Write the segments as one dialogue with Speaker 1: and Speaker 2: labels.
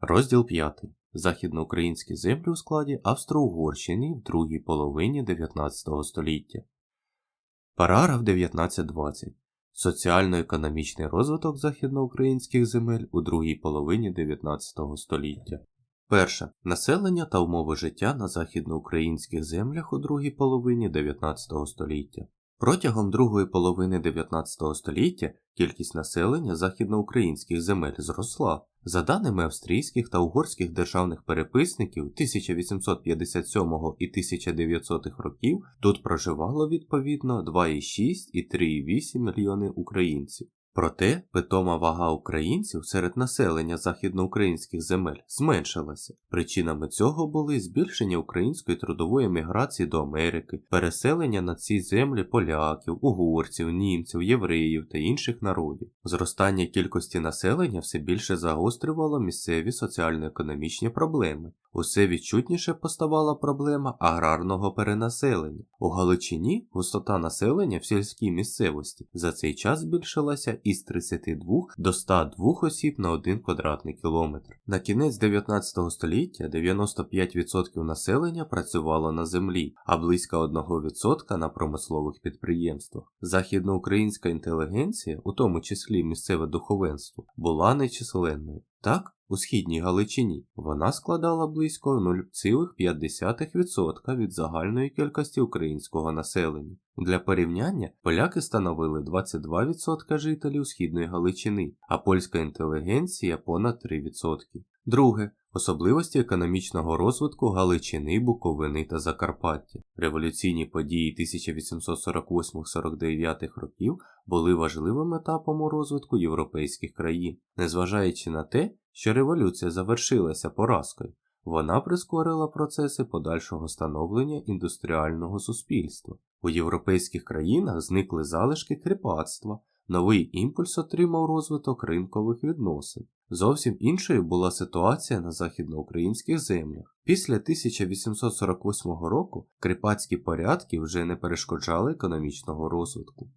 Speaker 1: Розділ 5. Західноукраїнські землі у складі Австро-Угорщини в другій половині 19 століття. Параграф 1920. Соціально-економічний розвиток західноукраїнських земель у другій половині 19 століття. Перше. Населення та умови життя на західноукраїнських землях у другій половині 19 століття. Протягом другої половини 19 століття кількість населення західноукраїнських земель зросла. За даними австрійських та угорських державних переписників 1857 і 1900 років, тут проживало відповідно 2,6 і 3,8 мільйони українців. Проте питома вага українців серед населення західноукраїнських земель зменшилася. Причинами цього були збільшення української трудової міграції до Америки, переселення на ці землі поляків, угорців, німців, євреїв та інших народів. Зростання кількості населення все більше загострювало місцеві соціально-економічні проблеми. Усе відчутніше поставала проблема аграрного перенаселення. У Галичині густота населення в сільській місцевості за цей час збільшилася із 32 до 102 осіб на 1 квадратний кілометр. На кінець 19 століття 95% населення працювало на землі, а близько 1% на промислових підприємствах. Західноукраїнська інтелігенція, у тому числі місцеве духовенство, була нечисленною. Так, у східній Галичині вона складала близько 0,5% від загальної кількості українського населення. Для порівняння поляки становили 22% жителів східної Галичини, а польська інтелігенція понад 3%. Друге. Особливості економічного розвитку Галичини, Буковини та Закарпаття. Революційні події 1848-49 років були важливим етапом у розвитку європейських країн, незважаючи на те, що революція завершилася поразкою, вона прискорила процеси подальшого становлення індустріального суспільства. У європейських країнах зникли залишки кріпацтва, новий імпульс отримав розвиток ринкових відносин. Зовсім іншою була ситуація на західноукраїнських землях. Після 1848 року кріпацькі порядки вже не перешкоджали економічного розвитку.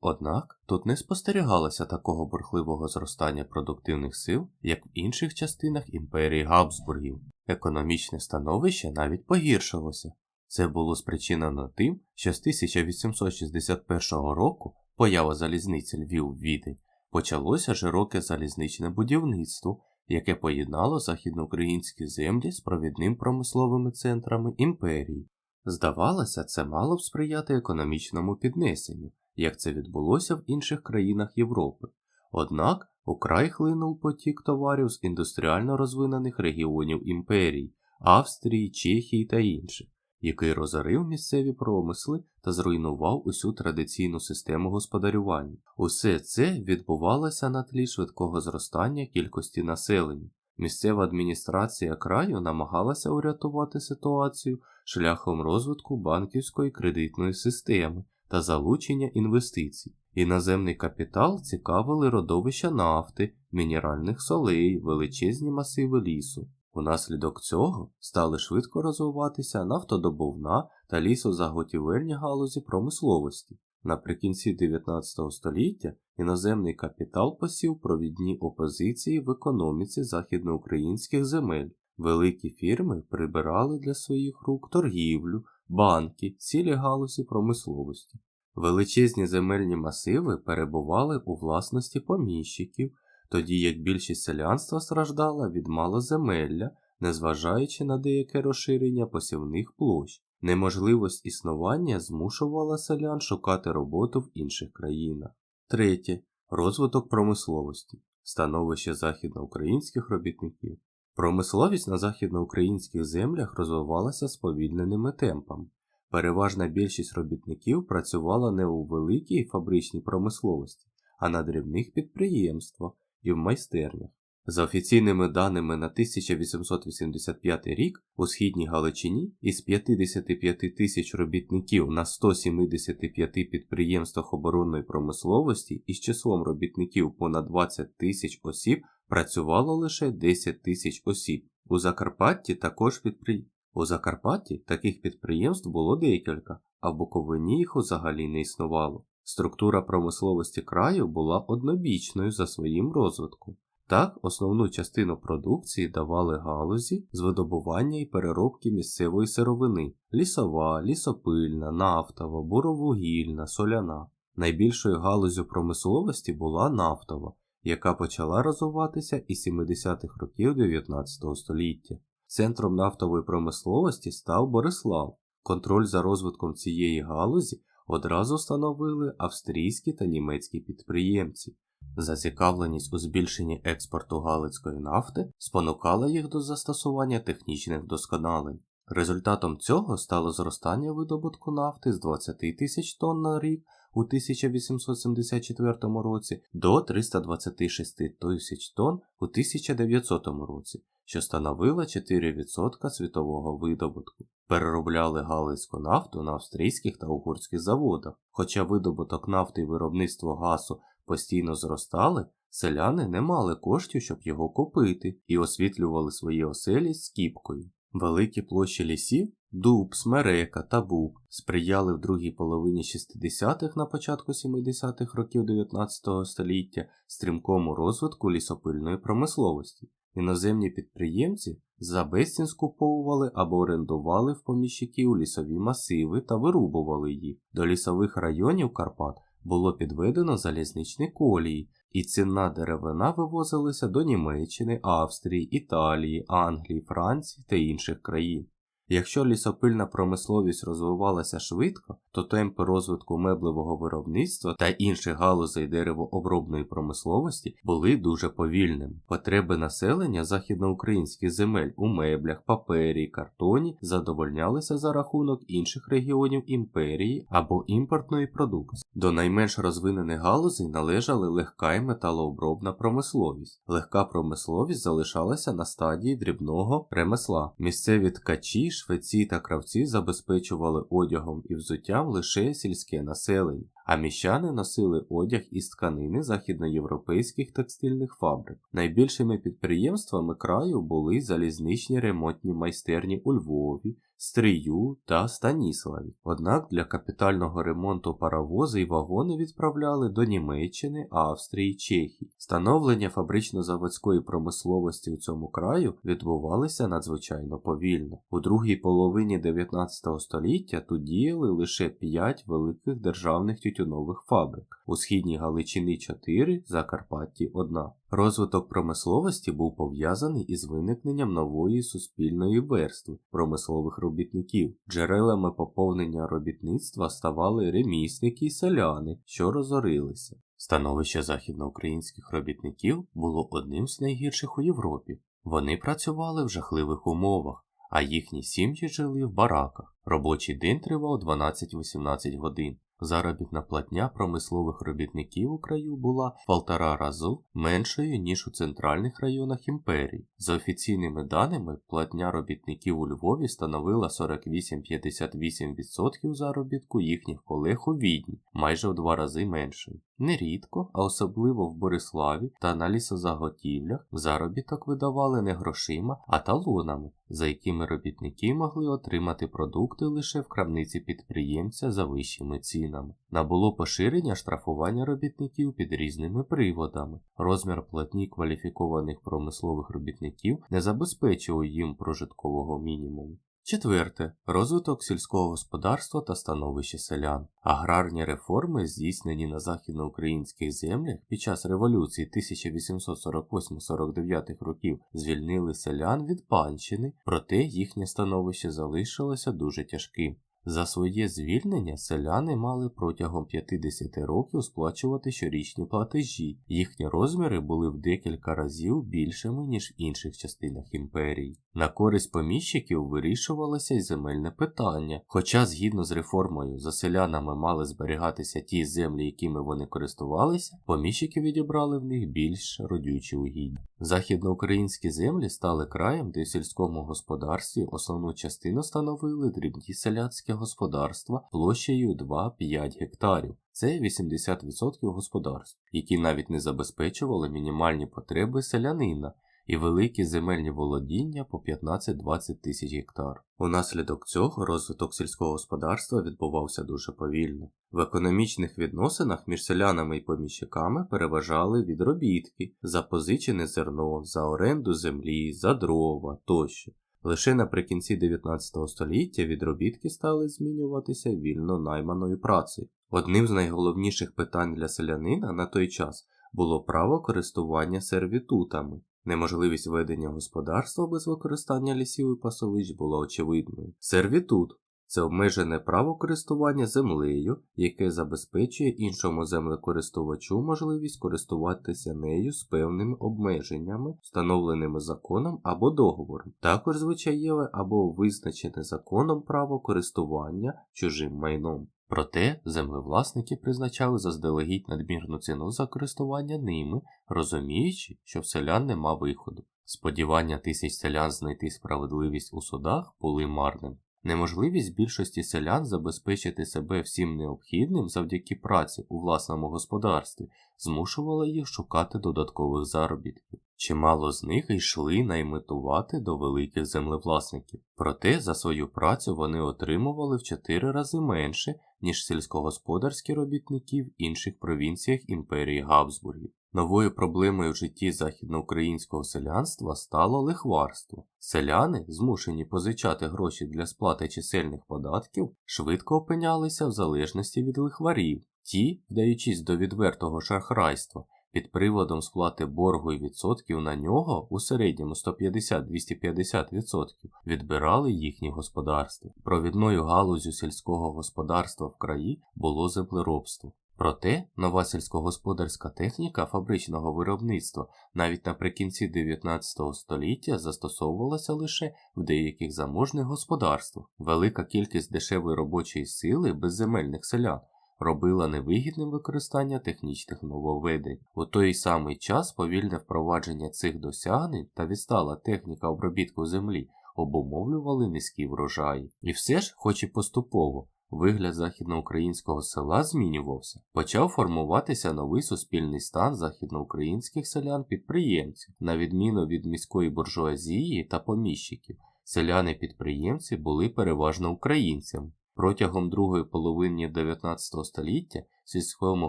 Speaker 1: Однак тут не спостерігалося такого бурхливого зростання продуктивних сил, як в інших частинах імперії Габсбургів. Економічне становище навіть погіршилося. Це було спричинено тим, що з 1861 року поява залізниці Львів Відень почалося широке залізничне будівництво, яке поєднало західноукраїнські землі з провідним промисловими центрами імперії. Здавалося, це мало б сприяти економічному піднесенню, як це відбулося в інших країнах Європи. Однак украй хлинув потік товарів з індустріально розвинених регіонів імперії, Австрії, Чехії та інших, який розорив місцеві промисли та зруйнував усю традиційну систему господарювання. Усе це відбувалося на тлі швидкого зростання кількості населення. Місцева адміністрація краю намагалася урятувати ситуацію шляхом розвитку банківської кредитної системи та залучення інвестицій. Іноземний капітал цікавили родовища нафти, мінеральних солей, величезні масиви лісу. Унаслідок цього стали швидко розвиватися нафтодобувна та лісозаготівельні галузі промисловості. Наприкінці 19 століття іноземний капітал посів провідні опозиції в економіці західноукраїнських земель. Великі фірми прибирали для своїх рук торгівлю, банки, цілі галузі промисловості. Величезні земельні масиви перебували у власності поміщиків, тоді як більшість селянства страждала від малоземелля, незважаючи на деяке розширення посівних площ. Неможливість існування змушувала селян шукати роботу в інших країнах. Третє. Розвиток промисловості, становище західноукраїнських робітників. Промисловість на західноукраїнських землях розвивалася сповільненими темпами. Переважна більшість робітників працювала не у великій фабричній промисловості, а на дрібних підприємствах і в майстернях. За офіційними даними на 1885 рік у східній Галичині із 55 тисяч робітників на 175 підприємствах оборонної промисловості із числом робітників понад 20 тисяч осіб працювало лише 10 тисяч осіб. У Закарпатті також підприємств. У Закарпатті таких підприємств було декілька, а в Буковині їх взагалі не існувало. Структура промисловості краю була однобічною за своїм розвитком. Так, основну частину продукції давали галузі з видобування і переробки місцевої сировини лісова, лісопильна, нафтова, буровугільна, соляна. Найбільшою галузю промисловості була нафтова, яка почала розвиватися із 70-х років 19 століття. Центром нафтової промисловості став Борислав. Контроль за розвитком цієї галузі одразу становили австрійські та німецькі підприємці. Зацікавленість у збільшенні експорту галицької нафти спонукала їх до застосування технічних вдосконалень. Результатом цього стало зростання видобутку нафти з 20 тисяч тонн на рік у 1874 році до 326 тисяч тонн у 1900 році, що становило 4% світового видобутку. Переробляли галицьку нафту на австрійських та угорських заводах. Хоча видобуток нафти і виробництво газу постійно зростали, селяни не мали коштів, щоб його купити, і освітлювали свої оселі скіпкою. Великі площі лісів дуб, смерека та бук сприяли в другій половині 60-х на початку 70-х років 19 століття стрімкому розвитку лісопильної промисловості. Іноземні підприємці за безцін скуповували або орендували в поміщиків лісові масиви та вирубували їх. До лісових районів Карпат було підведено залізничні колії, і цінна деревина вивозилася до Німеччини, Австрії, Італії, Англії, Франції та інших країн. Якщо лісопильна промисловість розвивалася швидко, то темпи розвитку меблевого виробництва та інших галузей деревообробної промисловості були дуже повільними. Потреби населення західноукраїнських земель у меблях, папері картоні задовольнялися за рахунок інших регіонів імперії або імпортної продукції. До найменш розвинених галузей належали легка і металообробна промисловість. Легка промисловість залишалася на стадії дрібного ремесла. Місцеві ткачі швеці та кравці забезпечували одягом і взуттям лише сільське населення, а міщани носили одяг із тканини західноєвропейських текстильних фабрик. Найбільшими підприємствами краю були залізничні ремонтні майстерні у Львові, Стрию та Станіславі. Однак для капітального ремонту паровози і вагони відправляли до Німеччини, Австрії, Чехії. Становлення фабрично-заводської промисловості у цьому краю відбувалося надзвичайно повільно. У другій половині 19 століття тут діяли лише 5 великих державних тютюнових фабрик. У східній Галичині 4, Закарпатті 1. Розвиток промисловості був пов'язаний із виникненням нової суспільної верстви промислових робітників. Джерелами поповнення робітництва ставали ремісники й селяни, що розорилися. Становище західноукраїнських робітників було одним з найгірших у Європі. Вони працювали в жахливих умовах, а їхні сім'ї жили в бараках. Робочий день тривав 12-18 годин. Заробітна платня промислових робітників у краю була в полтора разу меншою, ніж у центральних районах імперії. За офіційними даними, платня робітників у Львові становила 48-58% заробітку їхніх колег у Відні, майже в два рази меншою. Нерідко, а особливо в Бориславі та на лісозаготівлях, заробіток видавали не грошима, а талонами, за якими робітники могли отримати продукти лише в крамниці підприємця за вищими цінами. Набуло поширення штрафування робітників під різними приводами. Розмір платні кваліфікованих промислових робітників не забезпечував їм прожиткового мінімуму. Четверте розвиток сільського господарства та становище селян. Аграрні реформи, здійснені на західноукраїнських землях під час революції 1848-49 років, звільнили селян від панщини, проте їхнє становище залишилося дуже тяжким. За своє звільнення селяни мали протягом 50 років сплачувати щорічні платежі, їхні розміри були в декілька разів більшими, ніж в інших частинах імперії. На користь поміщиків вирішувалося й земельне питання, хоча, згідно з реформою, за селянами мали зберігатися ті землі, якими вони користувалися, поміщики відібрали в них більш родючі угіддя. Західноукраїнські землі стали краєм, де в сільському господарстві основну частину становили дрібні селянські господарства площею 2-5 гектарів. Це 80% господарств, які навіть не забезпечували мінімальні потреби селянина і великі земельні володіння по 15-20 тисяч гектар. Унаслідок цього розвиток сільського господарства відбувався дуже повільно. В економічних відносинах між селянами і поміщиками переважали відробітки за позичене зерно, за оренду землі, за дрова тощо. Лише наприкінці 19 століття відробітки стали змінюватися вільно найманою працею. Одним з найголовніших питань для селянина на той час було право користування сервітутами. Неможливість ведення господарства без використання лісів і пасовищ була очевидною. Сервітут це обмежене право користування землею, яке забезпечує іншому землекористувачу можливість користуватися нею з певними обмеженнями, встановленими законом або договором, також звичаєве або визначене законом право користування чужим майном. Проте землевласники призначали заздалегідь надмірну ціну за користування ними, розуміючи, що в селян нема виходу. Сподівання тисяч селян знайти справедливість у судах були марним. Неможливість більшості селян забезпечити себе всім необхідним завдяки праці у власному господарстві змушувала їх шукати додаткових заробітків. Чимало з них йшли наймитувати до великих землевласників. Проте за свою працю вони отримували в 4 рази менше, ніж сільськогосподарські робітники в інших провінціях імперії Габсбургів. Новою проблемою в житті західноукраїнського селянства стало лихварство. Селяни, змушені позичати гроші для сплати чисельних податків, швидко опинялися в залежності від лихварів. Ті, вдаючись до відвертого шахрайства, під приводом сплати боргу і відсотків на нього у середньому 150-250% відбирали їхні господарства. Провідною галузю сільського господарства в краї було землеробство. Проте нова сільськогосподарська техніка фабричного виробництва навіть наприкінці 19 століття застосовувалася лише в деяких заможних господарствах. Велика кількість дешевої робочої сили безземельних селян робила невигідним використання технічних нововведень. У той самий час повільне впровадження цих досягнень та відстала техніка обробітку землі обумовлювали низькі врожаї. І все ж, хоч і поступово, Вигляд західноукраїнського села змінювався. Почав формуватися новий суспільний стан західноукраїнських селян-підприємців, на відміну від міської буржуазії та поміщиків. Селяни-підприємці були переважно українцями. Протягом другої половини 19 століття в сільському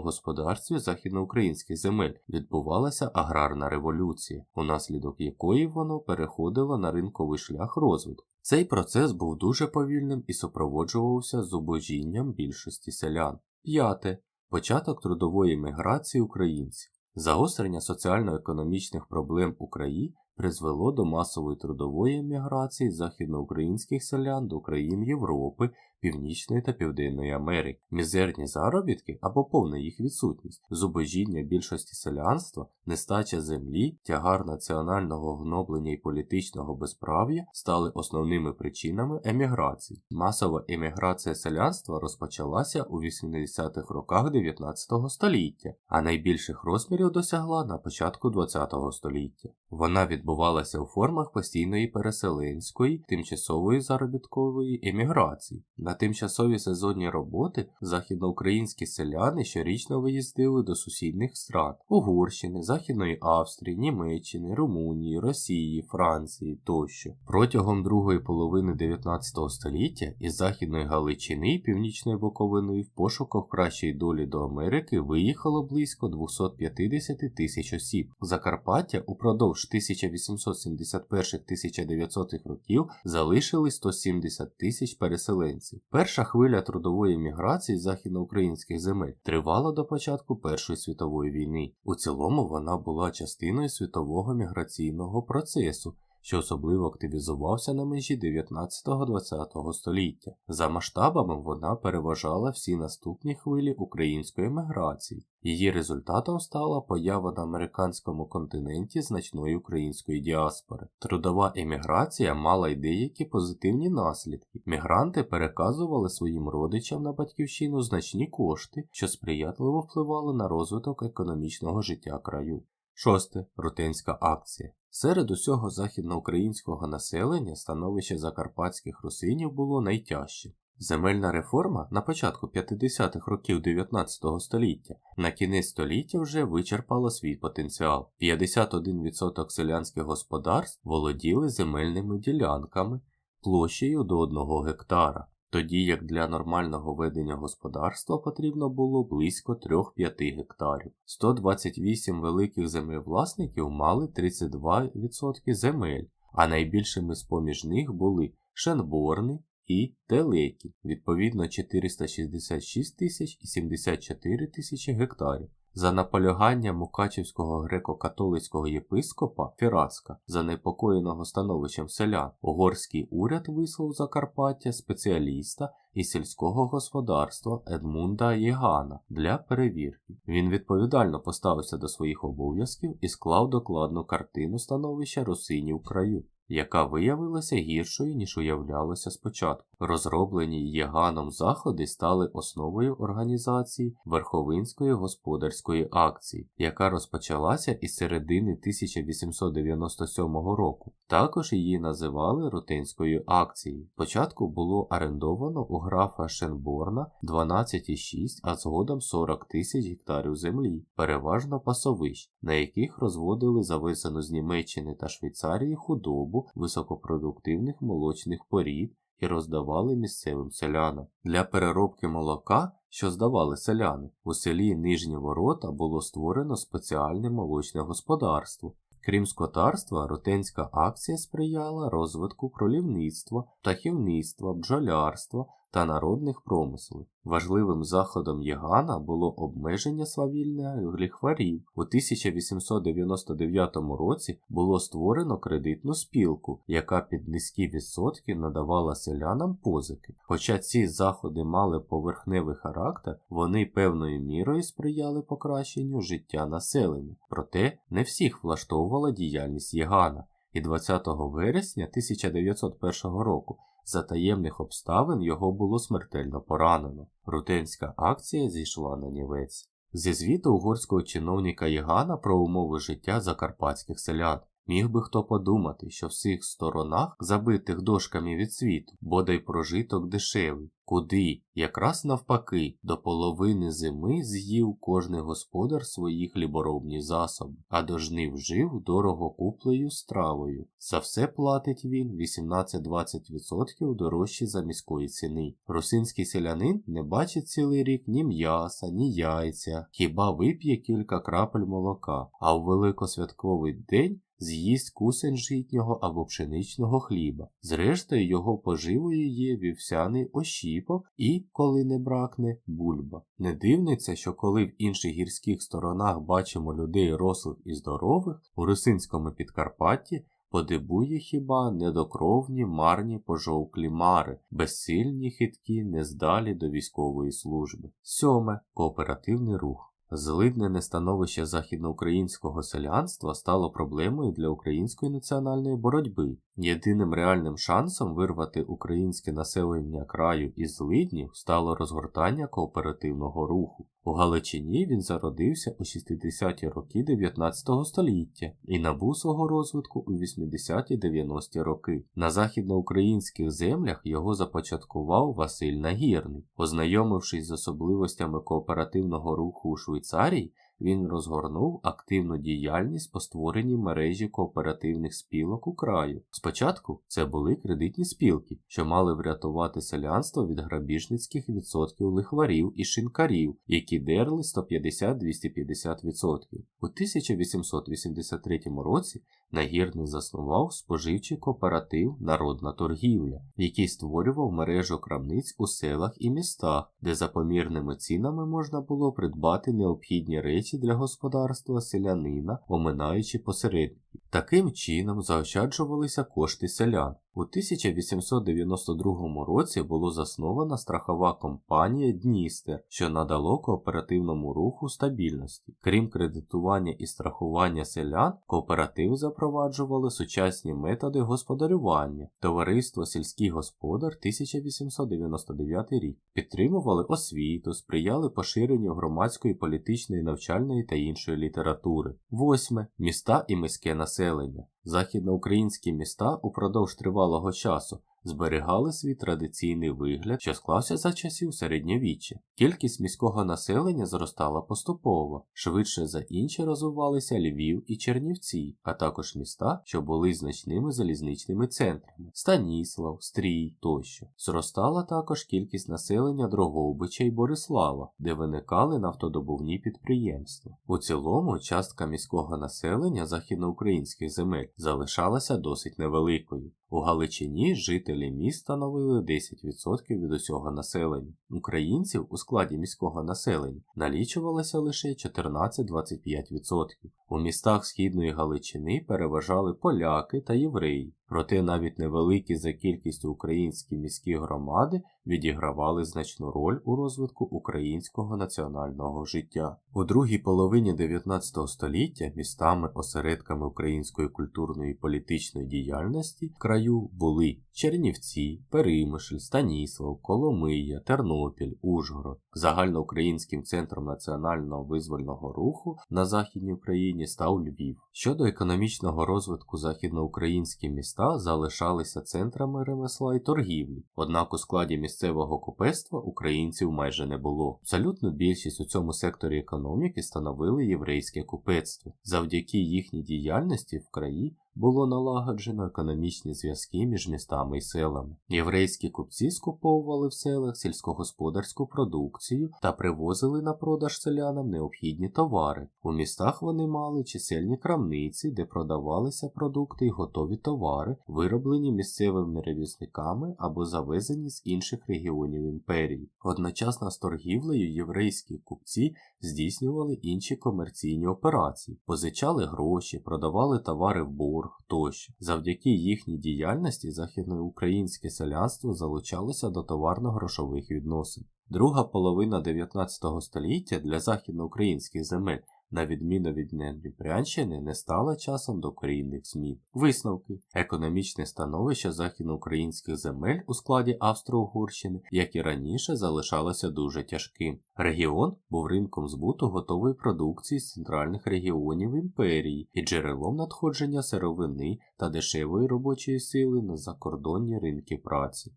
Speaker 1: господарстві західноукраїнських земель відбувалася аграрна революція, унаслідок якої воно переходило на ринковий шлях розвитку. Цей процес був дуже повільним і супроводжувався зубожінням більшості селян. П'яте. Початок трудової міграції українців. Загострення соціально-економічних проблем у краї призвело до масової трудової міграції західноукраїнських селян до країн Європи, Північної та Південної Америки, мізерні заробітки або повна їх відсутність, зубожіння більшості селянства, нестача землі, тягар національного гноблення і політичного безправ'я стали основними причинами еміграції. Масова еміграція селянства розпочалася у 80-х роках 19 століття, а найбільших розмірів досягла на початку 20 століття. Вона відбувалася у формах постійної переселенської, тимчасової заробіткової еміграції. На тимчасові сезонні роботи західноукраїнські селяни щорічно виїздили до сусідних стран Угорщини, Західної Австрії, Німеччини, Румунії, Росії, Франції тощо. Протягом другої половини 19 століття із Західної Галичини і Північної Буковини в пошуках кращої долі до Америки виїхало близько 250 тисяч осіб. Закарпаття упродовж 1871-1900 років залишили 170 тисяч переселенців. Перша хвиля трудової міграції західноукраїнських земель тривала до початку Першої світової війни. У цілому вона була частиною світового міграційного процесу. Що особливо активізувався на межі 19-20 століття. За масштабами вона переважала всі наступні хвилі української міграції. Її результатом стала поява на американському континенті значної української діаспори. Трудова еміграція мала й деякі позитивні наслідки. Мігранти переказували своїм родичам на батьківщину значні кошти, що сприятливо впливали на розвиток економічного життя краю. Шосте. Рутенська акція. Серед усього західноукраїнського населення становище закарпатських русинів було найтяжче. Земельна реформа на початку 50-х років 19 століття на кінець століття вже вичерпала свій потенціал. 51% селянських господарств володіли земельними ділянками площею до 1 гектара, тоді як для нормального ведення господарства потрібно було близько 3-5 гектарів. 128 великих землевласників мали 32% земель, а найбільшими з поміж них були Шенборни і Телекі, відповідно 466 тисяч і 74 тисячі гектарів. За наполяганням Мукачівського греко-католицького єпископа Фірацка, занепокоєного становищем селян, угорський уряд вислав Закарпаття спеціаліста із сільського господарства Едмунда Єгана для перевірки. Він відповідально поставився до своїх обов'язків і склав докладну картину становища русинів краю яка виявилася гіршою, ніж уявлялося спочатку. Розроблені Єганом заходи стали основою організації Верховинської господарської акції, яка розпочалася із середини 1897 року. Також її називали Рутинською акцією. Спочатку було орендовано у графа Шенборна 12,6, а згодом 40 тисяч гектарів землі, переважно пасовищ, на яких розводили завезену з Німеччини та Швейцарії худобу високопродуктивних молочних порід і роздавали місцевим селянам. Для переробки молока, що здавали селяни, у селі Нижні Ворота було створено спеціальне молочне господарство. Крім скотарства, ротенська акція сприяла розвитку кролівництва, птахівництва, бджолярства та народних промислів. Важливим заходом Єгана було обмеження свавільних ліхварів. У 1899 році було створено кредитну спілку, яка під низькі відсотки надавала селянам позики. Хоча ці заходи мали поверхневий характер, вони певною мірою сприяли покращенню життя населення. Проте не всіх влаштовувала діяльність Єгана. І 20 вересня 1901 року за таємних обставин його було смертельно поранено. Рутенська акція зійшла на нівець. Зі звіту угорського чиновника Єгана про умови життя закарпатських селян міг би хто подумати, що в цих сторонах, забитих дошками від світу, бодай прожиток дешевий, куди, якраз навпаки, до половини зими з'їв кожний господар свої хліборобні засоби, а до жнив жив дорого куплею стравою. За все платить він 18-20% дорожче за міської ціни. Русинський селянин не бачить цілий рік ні м'яса, ні яйця, хіба вип'є кілька крапель молока, а у великосвятковий день з'їсть кусень житнього або пшеничного хліба. Зрештою, його поживою є вівсяний ощіпок і, коли не бракне, бульба. Не дивниться, що коли в інших гірських сторонах бачимо людей рослих і здорових, у Русинському Підкарпатті подибує хіба недокровні марні пожовклі мари, безсильні хиткі, нездалі до військової служби. Сьоме кооперативний рух. Злиднене становище західноукраїнського селянства стало проблемою для української національної боротьби. Єдиним реальним шансом вирвати українське населення краю із злиднів стало розгортання кооперативного руху. У Галичині він зародився у 60-ті роки 19 століття і набув свого розвитку у 80-90-ті роки. На західноукраїнських землях його започаткував Василь Нагірний. Ознайомившись з особливостями кооперативного руху у Швейцарії, він розгорнув активну діяльність по створенні мережі кооперативних спілок у краю. Спочатку це були кредитні спілки, що мали врятувати селянство від грабіжницьких відсотків лихварів і шинкарів, які дерли 150-250%. У 1883 році Нагірний заснував споживчий кооператив Народна торгівля, який створював мережу крамниць у селах і містах, де за помірними цінами можна було придбати необхідні речі для господарства селянина, оминаючи посередників. Таким чином заощаджувалися кошти селян. У 1892 році було заснована страхова компанія Дністер, що надало кооперативному руху стабільності. Крім кредитування і страхування селян, кооператив запроваджували сучасні методи господарювання, товариство сільський господар 1899 рік, підтримували освіту, сприяли поширенню громадської, політичної, навчальної та іншої літератури. Восьме міста і міське населення. Західноукраїнські міста упродовж тривалого часу зберігали свій традиційний вигляд, що склався за часів середньовіччя. Кількість міського населення зростала поступово, швидше за інші розвивалися Львів і Чернівці, а також міста, що були значними залізничними центрами Станіслав, Стрій тощо. Зростала також кількість населення Дрогобича і Борислава, де виникали нафтодобувні підприємства. У цілому частка міського населення західноукраїнських земель залишалася досить невеликою. У Галичині жителі міст становили 10% від усього населення. Українців у складі міського населення налічувалося лише 14-25%. У містах Східної Галичини переважали поляки та євреї, проте навіть невеликі за кількістю українські міські громади відігравали значну роль у розвитку українського національного життя. У другій половині 19 століття містами осередками української культурної і політичної діяльності в краю були Чернівці, Перемишль, Станіслав, Коломия, Тернопіль, Ужгород. Загальноукраїнським центром національного визвольного руху на Західній Україні став Львів. Щодо економічного розвитку західноукраїнські міста залишалися центрами ремесла і торгівлі, однак у складі місцевого купецтва українців майже не було. Абсолютну більшість у цьому секторі економіки становили єврейське купецтво. Завдяки їхній діяльності в краї було налагоджено економічні зв'язки між містами і селами. Єврейські купці скуповували в селах сільськогосподарську продукцію та привозили на продаж селянам необхідні товари. У містах вони мали чисельні крамниці, де продавалися продукти і готові товари, вироблені місцевими ревізниками або завезені з інших регіонів імперії. Одночасно з торгівлею єврейські купці здійснювали інші комерційні операції, позичали гроші, продавали товари в борг тощо. Завдяки їхній діяльності західноукраїнське селянство залучалося до товарно-грошових відносин. Друга половина 19 століття для західноукраїнських земель на відміну від Надніпрянщини, не стала часом докорінних змін. Висновки економічне становище західноукраїнських земель у складі Австро-Угорщини, як і раніше, залишалося дуже тяжким. Регіон був ринком збуту готової продукції з центральних регіонів імперії і джерелом надходження сировини та дешевої робочої сили на закордонні ринки праці.